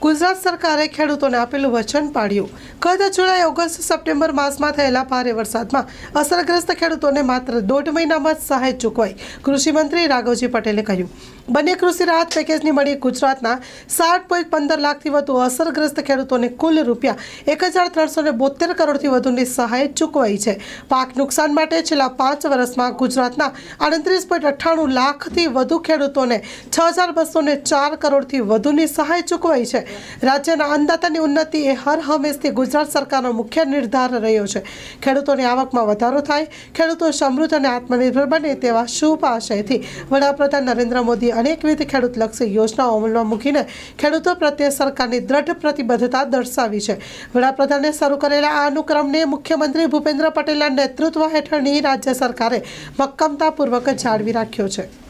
ગુજરાત સરકારે ખેડૂતોને આપેલું વચન પાડ્યું. ગત જુલાઈ, ઓગસ્ટ, સપ્ટેમ્બર માસમાં થયેલા ભારે વરસાદમાં અસરગ્રસ્ત ખેડૂતોને માત્ર દોઢ મહિનામાં જ સહાય ચૂકવાઈ કૃષિમંત્રી રાઘવજી પટેલે કહ્યું. બંને કૃષિ રાહત પેકેજની મળી ગુજરાતના સાત પોઈન્ટ પંદર લાખથી વધુ અસરગ્રસ્ત ખેડૂતોને કુલ રૂપિયા એક હજાર ત્રણસો ને બોતેર કરોડથી વધુની સહાય ચૂકવાઈ છે. પાક નુકસાન માટે છેલ્લા પાંચ વર્ષમાં ગુજરાતના આડત્રીસ પોઈન્ટ અઠ્ઠાણું લાખથી વધુ ખેડૂતોને છ હજાર બસો ચાર કરોડથી વધુની સહાય ચૂકવાઈ છે. રાજ્યના અન્નદાતાની ઉન્નતિ એ હર હંમેશથી ગુજરાત સરકારનો મુખ્ય નિર્ધાર રહ્યો છે. ખેડૂતોની આવકમાં વધારો થાય, ખેડૂતો સમૃદ્ધ અને આત્મનિર્ભર બને તેવા શુભ આશયથી વડાપ્રધાન નરેન્દ્ર મોદી અનેકવિધ ખેડૂતલક્ષી યોજનાઓ અમલમાં મૂકીને ખેડૂતો પ્રત્યે સરકારની દ્રઢ પ્રતિબદ્ધતા દર્શાવી છે. વડાપ્રધાને શરૂ કરેલા આ અનુક્રમને મુખ્યમંત્રી ભૂપેન્દ્ર પટેલના નેતૃત્વ હેઠળની રાજ્ય સરકારે મક્કમતાપૂર્વક જાળવી રાખ્યો છે.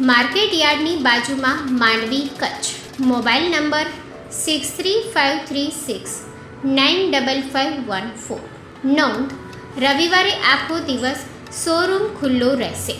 Market યાર્ડની બાજુમાં Mandvi Kutch. Mobile number six three five three six nine double five one four. નોંધ, રવિવારે આખો દિવસ શોરૂમ ખુલ્લો રહેશે.